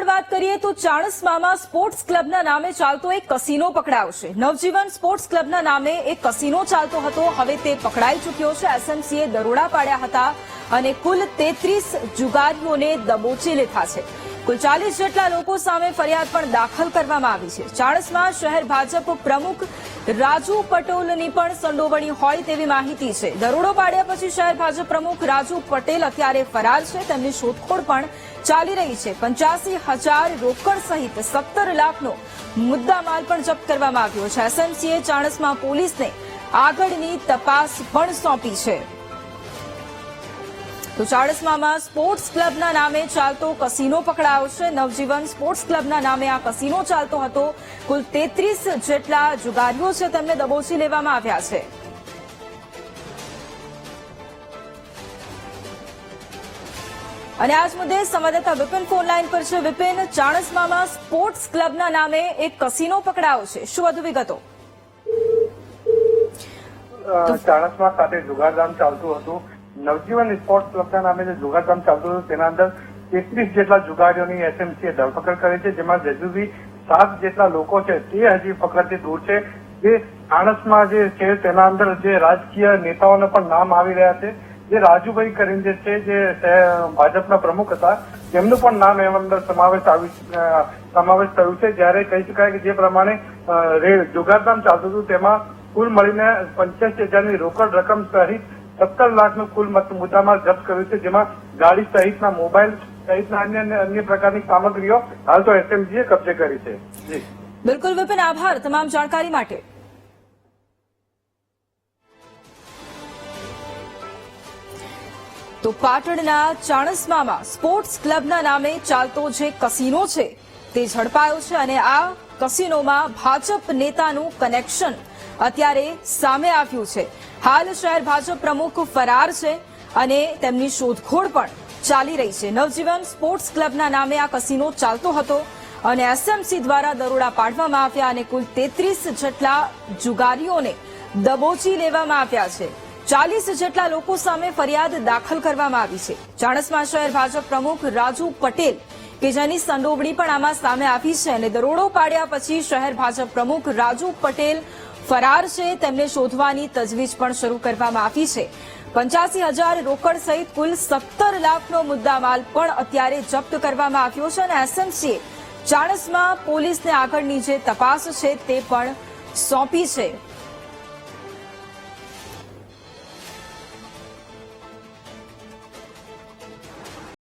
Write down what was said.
આગળ વાત કરીએ તો ચાણસ્મામાં સ્પોર્ટ્સ ક્લબના નામે ચાલતો એક કસીનો પકડાયો છે. નવજીવન સ્પોર્ટ્સ ક્લબના નામે એક કસીનો ચાલતો હતો. હવે તે પકડાઈ ચૂક્યો છે. એસએમસીએ દરોડા પાડ્યા હતા અને કુલ તેત્રીસ જુગારીઓને દબોચી લીધા છે. કુલ ચાલીસ જેટલા લોકો સામે ફરિયાદ પણ દાખલ કરવામાં આવી છે. ચાણસમાં શહેર ભાજપ પ્રમુખ રાજુ પટોલની પણ સંડોવણી હોય તેવી માહિતી છે. દરોડો પાડ્યા પછી શહેર ભાજપ પ્રમુખ રાજુ પટેલ અત્યારે ફરાર છે. તેમની શોધખોળ પણ ચાલી રહી છે. પંચ્યાસી હજાર રોકડ સહિત સત્તર લાખનો મુદ્દામાલ પણ જપ્ત કરવામાં આવ્યો છે. એસએમસીએ ચાણસમાં પોલીસને આગળની તપાસ પણ સોંપી છે. તો ચાળસમામાં સ્પોર્ટ્સ ક્લબના નામે ચાલતો કસીનો પકડાયો છે. નવજીવન સ્પોર્ટ્સ ક્લબના નામે આ કસીનો ચાલતો હતો. કુલ તેત્રીસ જેટલા જુગારીઓ છે તેમને દબોચી લેવામાં આવ્યા છે. અને આજ મુદ્દે સંવાદદાતા વિપિન ફોન લાઈન પર છે. વિપિન ચાણસમામાં સ્પોર્ટ્સ ક્લબના નામે એક કસીનો પકડાયો છે. શું વધુ વિગતો? ચાણસમા સાથે જુગારધામ ચાલતું હતું. નવજીવન સ્પોર્ટ્સ ક્લબના નામે જે જુગારધામ ચાલતું હતું, તેના અંદર તેત્રીસ જેટલા જુગારીઓની એસએમસીએ ધરપકડ કરી છે, જેમાં સુધી સાત જેટલા લોકો છે, તે હજી પકડથી દૂર છે. જે આણસમાં જે છે, તેના અંદર જે રાજકીય નેતાઓને પણ નામ આવી રહ્યા છે. જે રાજુભાઈ કરીને જે છે, જે ભાજપના પ્રમુખ હતા, તેમનું પણ નામ એમ અંદર સમાવેશ આવ્યું સમાવેશ થયું છે. જ્યારે કહી શકાય કે જે પ્રમાણે જુગારધામ ચાલતું હતું, તેમાં કુલ મળીને પંચ્યાસી હજારની રોકડ રકમ સહિત સત્તર લાખનું કુલ મુદ્દામાલ જપ્ત કર્યું છે, જેમાં ગાડી સહિતના મોબાઈલ સહિતના અન્ય- અન્ય પ્રકારની સામગ્રીઓ, હાલ તો એસએમજીએ કબજે કરી છે. બિલકુલ વિપિન, આભાર તમામ જાણકારી માટે. તો પાટણના ચાણસ્મામાં સ્પોર્ટ્સ ક્લબના નામે ચાલતો જે કસીનો છે, તે ઝડપાયો છે અને આ કસીનોમાં ભાજપ નેતાનું કનેક્શન અત્યારે સામે આવ્યું છે. હાલ શહેર ભાજપ પ્રમુખ ફરાર છે અને તેમની શોધખોળ પણ ચાલી રહી છે. નવજીવન સ્પોર્ટ્સ ક્લબના નામે આ કસીનો ચાલતો હતો અને એસએમસી દ્વારા દરોડા પાડવામાં આવ્યા અને કુલ તેત્રીસ જેટલા જુગારીઓને દબોચી લેવામાં આવ્યા છે. ચાલીસ જેટલા લોકો સામે ફરિયાદ દાખલ કરવામાં આવી છે. ચાણસમા શહેર ભાજપ પ્રમુખ રાજુ પટેલ કે જેની સંડોવણી પણ આમાં સામે આવી છે અને દરોડો પાડ્યા પછી શહેર ભાજપ પ્રમુખ રાજુ પટેલ ફરાર છે, તેમને શોધવાની તજવીજ પણ શરૂ કરવામાં આવી છે. પંચ્યાસી હજાર રોકડ સહિત કુલ સત્તર લાખનો મુદ્દામાલ પણ અત્યારે જપ્ત કરવામાં આવ્યો છે અને એસએમસીએ ચાણસમાં પોલીસને આગળની જે તપાસ છે તે પણ સોંપી છે.